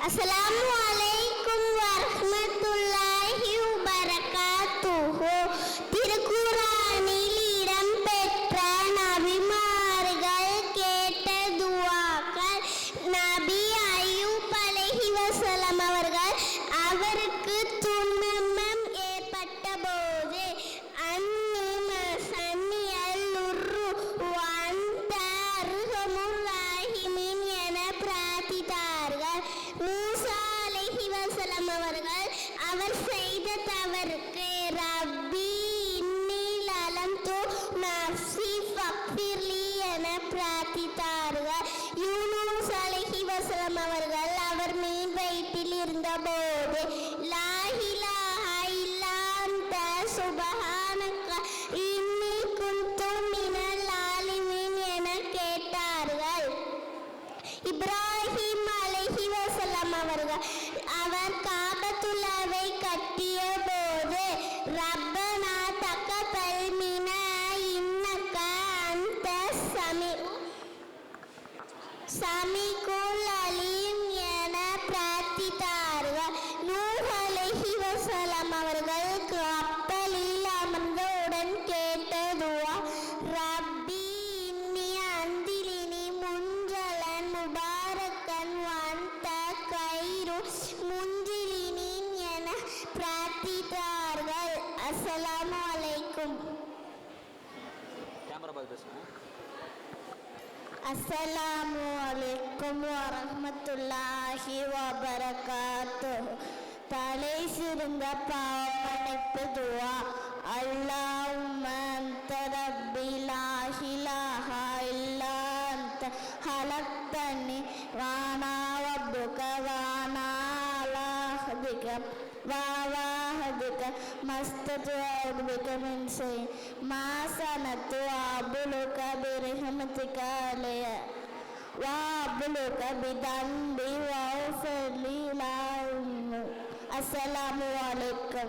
அஸ்ஸலாமு அலைக்கும் வரஹ்மத்துல்லாஹி வபரகாத்துஹு திருக்குரானில் இடம்பெற்ற நபிமார்கள் கேட்ட துவாக்கள் நபி அய்யூப் அலைஹி வஸல்லம் அலைஹி அவர்கள் அவர் செய்த தவறுக்கு ரப்பி இன்னி லலம் து நஃப்சி ஃபக்ஃபிர்லி என பிரார்த்தித்தார்கள். யூனூஸ் அலஹி வசலம் அவர்கள் அவர் மீன் வயிற்றில் இருந்தபோது லா இன்னி மினல் என கேட்டார்கள். இப்ராஹிம் அவர்கள் அவர் காபத்துல்லாவை கட்டிய போது ரப்பனா தக்கபல் மின இன்னக அந்த சமி சமிகுல் அலீம் என பிரார்த்தித்தார்கள். நூஹ் அலைஹி வஸல்லம் அவர்கள் முன்ஜிலினின் என பிரார்த்தித்தார்கள். அஸ்ஸலாமு அலைக்கும். கேமரா பார்த்து பேசுங்க. அஸ்ஸலாமு அலைக்கும் வரஹ்மத்துல்லாஹி வபரகாத்து தலை சிறந்த பாவமன்னிப்பு துவா. அல்லாஹும்ம அன்த ரப்பி லா இலாஹா இல்லா அன்த. ஹலக்தனி வானா ரப்புக வானா. அலா ربك وواهدك ما استطعت بك من شيء ما سنت وأبلك برحمتك علي وأبلك بذنبي واغفر لي السلام عليكم